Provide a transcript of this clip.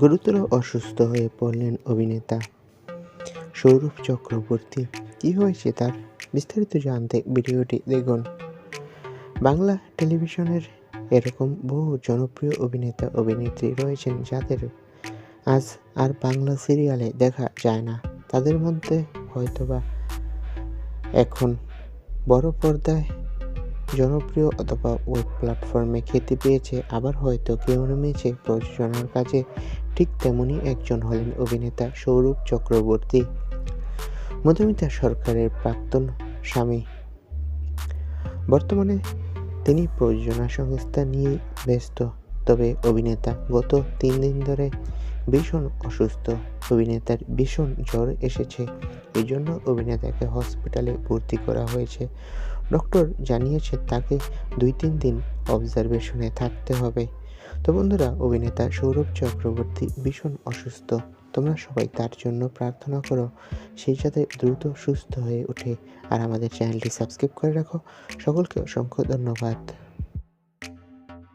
গুরুতর অসুস্থ হয়ে পড়লেন অভিনেতা সৌরভ চক্রবর্তী। কী হয়েছে তার? বিস্তারিত জানতে ভিডিওটি দেখুন। বাংলা টেলিভিশনের এরকম বহু জনপ্রিয় অভিনেতা, অভিনেত্রী রয়েছেন যাদের আজ আর বাংলা সিরিয়ালে দেখা যায় না। তাদের মধ্যে হয়তোবা এখন বড় পর্দায় জনপ্রিয় অথবা ওয়েব প্ল্যাটফর্মে খ্যাতি পেয়েছে, আবার হয়তো কেউ নেমেছে প্রযোজনার কাজে। ঠিক তেমনই একজন হলেন অভিনেতা সৌরভ চক্রবর্তী। মধুমিতা সরকারের প্রাক্তন স্বামী। বর্তমানে তিনি প্রযোজনা সংস্থা নিয়ে ব্যস্ত, তবে অভিনেতা গত তিন দিন ধরে ভীষণ অসুস্থ। অভিনেতার ভীষণ জ্বর এসেছে। এই জন্য অভিনেতাকে হসপিটালে ভর্তি করা হয়েছে। ডক্টর জানিয়েছে তাকে দুই তিন দিন অবজারভেশনে থাকতে হবে। তো বন্ধুরা, অভিনেতা সৌরভ চক্রবর্তী ভীষণ অসুস্থ। তোমরা সবাই তার জন্য প্রার্থনা করো সেই সাথে দ্রুত সুস্থ হয়ে ওঠে। আর আমাদের চ্যানেলটি সাবস্ক্রাইব করে রাখো। সকলকে অসংখ্য ধন্যবাদ।